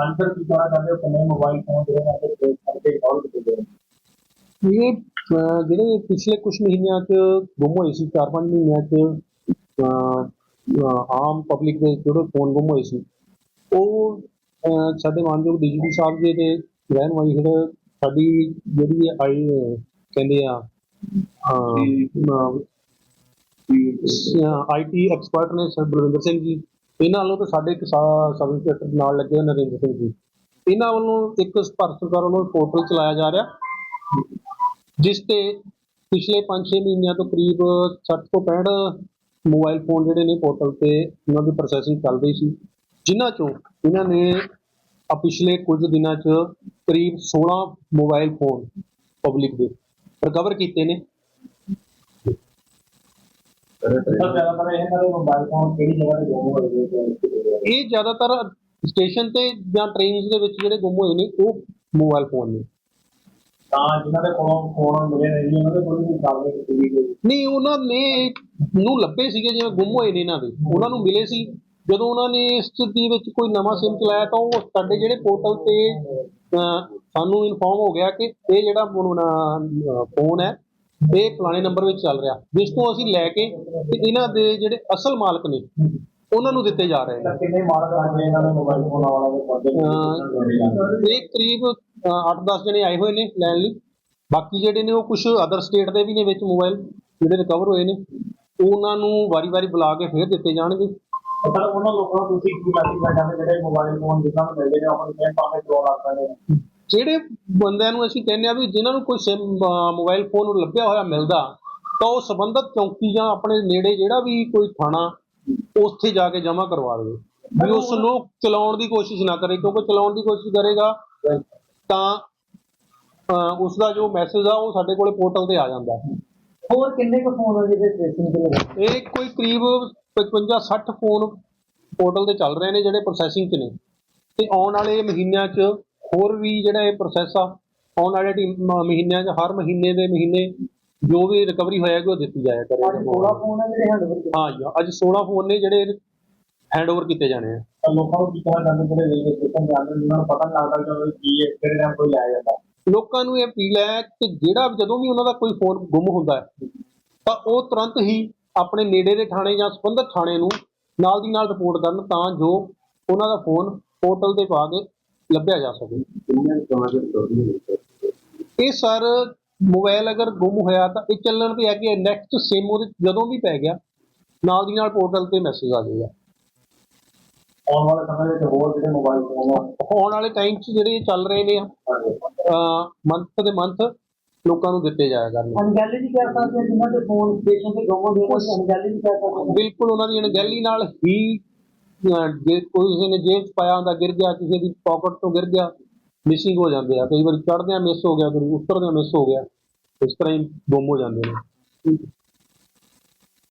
Answer ਕੀ ਕਹਿਣਾ ਚਾਹੁੰਦੇ ਹੋ? ਕਿੰਨੇ ਮੋਬਾਈਲ ਫੋਨ ਜਿਹੜੇ ਨੇ ਤੇ ਟ੍ਰੇਸ ਕਰਕੇ ਕਾਲ ਕੀਤੇ ਇਹ ਜਿਹੜੇ ਪਿਛਲੇ ਕੁਝ ਮਹੀਨਿਆਂ 'ਚ ਗੁੰਮ ਹੋਏ ਸੀ 4-5 ਮਹੀਨਿਆਂ 'ਚ ਆਮ ਪਬਲਿਕ ਦੇ ਜਿਹੜੇ ਫੋਨ ਗੁੰਮ ਹੋਏ ਸੀ ਉਹ ਸਾਡੇ ਮਾਨਯੋਗ ਡੀਜੀਪੀ ਸਾਹਿਬ ਜੀ ਦੇ ਰਹਿਨਮਾਈ ਹੇਠ ਸਾਡੀ ਜਿਹੜੀ ਆਈ ਕਹਿੰਦੇ ਆ ਆਈਟੀ ਐਕਸਪਰਟ ਨੇ ਸਰ ਬਲਵਿੰਦਰ ਸਿੰਘ ਜੀ। ਇਹਨਾਂ ਵੱਲੋਂ ਤਾਂ ਸਾਡੇ ਇੱਕ ਸਬ ਇੰਸਪੈਕਟਰ ਨਾਲ ਲੱਗੇ ਹੋਏ ਨਰਿੰਦਰ ਸਿੰਘ ਜੀ। ਇਹਨਾਂ ਵੱਲੋਂ ਇੱਕ ਭਾਰਤ ਸਰਕਾਰ ਵੱਲੋਂ ਪੋਰਟਲ ਚਲਾਇਆ ਜਾ ਰਿਹਾ, ਜਿਸ ਤੇ ਪਿਛਲੇ 5-6 ਮਹੀਨਿਆਂ ਤੋਂ ਕਰੀਬ 60 ਤੋਂ 65 ਮੋਬਾਈਲ ਫੋਨ ਜਿਹੜੇ ਨੇ ਪੋਰਟਲ ਤੇ ਉਹਨਾਂ ਦੀ ਪ੍ਰੋਸੈਸਿੰਗ ਚੱਲ ਰਹੀ ਸੀ, ਜਿਨ੍ਹਾਂ ਚੋਂ ਇਹਨਾਂ ਨੇ ਆ ਪਿਛਲੇ ਕੁਝ ਦਿਨਾਂ 'ਚ ਕਰੀਬ 16 ਮੋਬਾਈਲ ਫੋਨ ਪਬਲਿਕ ਦੇ ਰਿਕਵਰ ਕੀਤੇ ਨੇ। ਸਰ ਜ਼ਿਆਦਾਤਰ ਇਹਨਾਂ ਦੇ ਮੋਬਾਈਲ ਫੋਨ ਕਿਹੜੀ ਜਗ੍ਹਾ ਤੇ ਗੁੰਮ ਹੋਏ ਨੇ ਤੇ ਕਿਤੇ ਗਏ ਨੇ? ਇਹ ਜ਼ਿਆਦਾਤਰ ਸਟੇਸ਼ਨ ਤੇ ਜਾਂ ਟ੍ਰੇਨਸ ਦੇ ਵਿੱਚ ਜਿਹੜੇ ਗੁੰਮ ਹੋਏ ਨੇ ਉਹ ਮੋਬਾਈਲ ਫੋਨ ਨੇ। ਤਾਂ ਜਿਨ੍ਹਾਂ ਦੇ ਕੋਲੋਂ ਫੋਨ ਮਿਲੇ ਨੇ ਜੀ ਉਹਨਾਂ ਦੇ ਕੋਲ ਵੀ ਕੀਤੀ ਗਈ। ਨਹੀਂ ਉਹਨਾਂ ਨੇ ਨੂੰ ਲੱਭੇ ਸੀਗੇ ਜਿਵੇਂ ਗੁੰਮ ਹੋਏ ਨੇ ਇਹਨਾਂ ਦੇ। ਉਹਨਾਂ ਨੂੰ ਮਿਲੇ ਸੀ। ਜਦੋਂ ਉਹਨਾਂ ਨੇ ਇਸ ਦੀ ਵਿੱਚ ਕੋਈ ਨਵਾਂ ਸਿਮ ਚਲਾਇਆ ਤਾਂ ਉਹ ਸਾਡੇ ਜਿਹੜੇ ਪੋਰਟਲ ਤੇ ਸਾਨੂੰ ਇਨਫੋਰਮ ਹੋ ਗਿਆ ਕਿ ਇਹ ਜਿਹੜਾ ਫੋਨ ਹੈ ਇਹ ਪੁਰਾਣੇ ਨੰਬਰ ਵਿੱਚ ਚੱਲ ਰਿਹਾ। ਜਿਸ ਤੋਂ ਅਸੀਂ ਲੈ ਕੇ ਤੇ ਇਹਨਾਂ ਦੇ ਜਿਹੜੇ ਅਸਲ ਮਾਲਕ ਨੇ ਉਹਨਾਂ ਨੂੰ ਦਿੱਤੇ ਜਾ ਰਹੇ ਨੇ। ਕਿੰਨੇ ਮਾਰਕ ਆਏ ਇਹਨਾਂ ਦੇ ਮੋਬਾਈਲ ਫੋਨ ਵਾਲਾ ਦੇ ਇਹ ਕਰੀਬ 8-10 ਜਣੇ ਆਏ ਹੋਏ ਨੇ ਲੈਣ ਲਈ। ਬਾਕੀ ਜਿਹੜੇ ਨੇ ਉਹ ਕੁਝ ਅਦਰ ਸਟੇਟ ਦੇ ਵੀ ਨੇ ਵਿੱਚ ਮੋਬਾਈਲ ਜਿਹੜੇ ਰਿਕਵਰ ਹੋਏ ਨੇ। ਉਹਨਾਂ ਨੂੰ ਵਾਰੀ-ਵਾਰੀ ਬੁਲਾ ਕੇ ਫੇਰ ਦਿੱਤੇ ਜਾਣਗੇ। ਉਹਨਾਂ ਲੋਕਾਂ ਨੂੰ ਤੁਸੀਂ ਕੀ ਮੈਸੇਜ ਜਿਹੜੇ ਮੋਬਾਈਲ ਫੋਨ ਜਿਨ੍ਹਾਂ ਨੂੰ ਮਿਲਦੇ ਨੇ ਆਪਣੀ ਸੇਮ ਪਾਸੇ ਦੋ ਲੱਖ ਨੇ ਜਿਹੜੇ ਬੰਦਿਆਂ ਨੂੰ ਅਸੀਂ ਕਹਿੰਦੇ ਆ ਵੀ ਜਿਨ੍ਹਾਂ ਨੂੰ ਕੋਈ ਸਿਮ ਮੋਬਾਈਲ ਫੋਨ ਲੱਭਿਆ ਹੋਇਆ ਮਿਲਦਾ ਤਾਂ ਉਹ ਸੰਬੰਧਤ ਚੌਂਕੀ ਜਾਂ ਆਪਣੇ ਨੇੜੇ ਜਿਹੜਾ ਵੀ ਕੋਈ ਥਾਣਾ ਉੱਥੇ ਜਾ ਕੇ ਜਮ੍ਹਾਂ ਕਰਵਾ ਦੇਵੇ। ਵੀ ਉਸ ਨੂੰ ਚਲਾਉਣ ਦੀ ਕੋਸ਼ਿਸ਼ ਨਾ ਕਰੇ ਕਿਉਂਕਿ ਚਲਾਉਣ ਦੀ ਕੋਸ਼ਿਸ਼ ਕਰੇਗਾ ਤਾਂ ਉਸ ਦਾ ਜੋ ਮੈਸੇਜ ਆ ਉਹ ਸਾਡੇ ਕੋਲੇ ਪੋਰਟਲ ਤੇ ਆ ਜਾਂਦਾ। ਹੋਰ ਕਿੰਨੇ ਕੁ ਫੋਨ ਆ ਜਿਹਦੇ ਟ੍ਰੇਸਿੰਗ ਤੇ ਲੱਗੇ? ਇਹ ਕੋਈ ਕਰੀਬ 55 60 ਫੋਨ ਪੋਰਟਲ ਤੇ ਚੱਲ ਰਹੇ ਨੇ ਜਿਹੜੇ ਪ੍ਰੋਸੈਸਿੰਗ 'ਚ ਨੇ। ਤੇ ਆਉਣ ਵਾਲੇ ਮਹੀਨਿਆਂ 'ਚ ਹੋਰ ਵੀ ਜਿਹੜਾ ਇਹ ਪ੍ਰੋਸੈਸ ਆ ਆਉਣ ਵਾਲੇ ਮਹੀਨਿਆਂ 'ਚ ਹਰ ਮਹੀਨੇ ਦੇ ਮਹੀਨੇ ਜੋ ਵੀ ਰਿਕਵਰੀ ਹੋਏਗੀ ਉਹ ਦਿੱਤੀ ਜਾਇਆ ਅੱਜ ਕਰੇਗੀ 16 ਫੋਨ ਆ ਜਿਹੜੇ ਹੈਂਡਓਵਰ ਕੀਤੇ। ਹਾਂ ਜੀ ਅੱਜ 16 ਫੋਨ ਨੇ ਜਿਹੜੇ ਹੈਂਡਓਵਰ ਕੀਤੇ ਜਾਣੇ ਆ। ਲੋਕਾਂ ਨੂੰ ਕੀ ਕਹਿਣਾ ਚਾਹੁੰਦੇ ਜਿਹੜੇ ਰੇਲਵੇ ਸਟੇਸ਼ਨ ਤੇ ਆਉਂਦੇ ਨੇ ਉਹਨਾਂ ਨੂੰ ਪਤਾ ਨਹੀਂ ਲੱਗਦਾ ਕਿ ਉਹ ਕੀ ਹੈ ਕਿਹੜੇ ਟਾਈਮ ਕੋਈ ਲੈ ਜਾਂਦਾ। ਲੋਕਾਂ ਨੂੰ ਇਹ ਅਪੀਲ ਹੈ ਕਿ ਜਿਹੜਾ ਜਦੋਂ ਵੀ ਉਹਨਾਂ ਦਾ ਕੋਈ ਫੋਨ ਗੁੰਮ ਹੁੰਦਾ ਹੈ ਤਾਂ ਉਹ ਤੁਰੰਤ ਹੀ ਆਪਣੇ ਨੇੜੇ ਦੇ ਥਾਣੇ ਜਾਂ ਸੰਬੰਧਿਤ ਥਾਣੇ ਨੂੰ ਨਾਲ ਦੀ ਨਾਲ ਰਿਪੋਰਟ ਕਰਨ ਤਾਂ ਜੋ ਉਹਨਾਂ ਦਾ ਫੋਨ ਪੋਰਟਲ ਤੇ ਪਾ ਕੇ ਲੱਭਿਆ ਜਾ ਸਕੇ। ਇਹ ਸਰ ਮੋਬਾਈਲ ਅਗਰ ਗੁੰਮ ਹੋਇਆ ਤਾਂ ਇਹ ਚੱਲਣ ਤੇ ਹੈ ਕਿ ਨੈਕਸਟ ਸਿਮ ਉਹਦੇ ਜਦੋਂ ਵੀ ਪੈ ਗਿਆ ਨਾਲ ਦੀ ਨਾਲ ਪੋਰਟਲ ਤੇ ਮੈਸੇਜ ਆ ਜਾਏਗਾ। ਆਉਣ ਵਾਲੇ ਸਮੇਂ ਵਿੱਚ ਹੋਰ ਜਿਹੜੇ ਮੋਬਾਈਲ ਫੋਨ ਆ ਆਉਣ ਵਾਲੇ ਟਾਈਮ 'ਚ ਜਿਹੜੇ ਚੱਲ ਰਹੇ ਨੇ ਮੰਥ ਦੇ ਮੰਥ ਲੋਕਾਂ ਨੂੰ ਦਿੱਤੇ ਜਾਇਆ ਕਰਨਗੇ। ਅਣਗਹਿਲੀ ਵੀ ਕਹਿ ਸਕਦੇ ਹਾਂ ਜਿਨ੍ਹਾਂ ਦੇ ਫੋਨ ਸਟੇਸ਼ਨ ਤੇ ਗੁੰਮ ਹੁੰਦੇ ਨੇ ਅਣਗਹਿਲੀ ਵੀ ਸਕਦੇ ਹਾਂ ਬਿਲਕੁਲ ਉਹਨਾਂ ਦੀ ਅਣਗਹਿਲੀ ਨਾਲ ਹੀ ਅਹ, ਜੇ ਕੋਈ ਕਿਸੇ ਨੇ ਜੇਬ 'ਚ ਪਾਇਆ ਹੁੰਦਾ ਗਿਰ ਗਿਆ ਕਿਸੇ ਦੀ ਪਾਕਟ ਤੋਂ ਗਿਰ ਗਿਆ ਮਿਸਿੰਗ ਹੋ ਜਾਂਦੇ ਆ। ਕਈ ਵਾਰੀ ਚੜ੍ਹਦਿਆਂ ਮਿਸ ਹੋ ਗਿਆ ਕਈ ਉਤਰਦਿਆਂ ਮਿਸ ਹੋ ਗਿਆ। ਇਸ ਤਰ੍ਹਾਂ ਹੀ ਗੁੰਮ ਹੋ ਜਾਂਦੇ ਨੇ।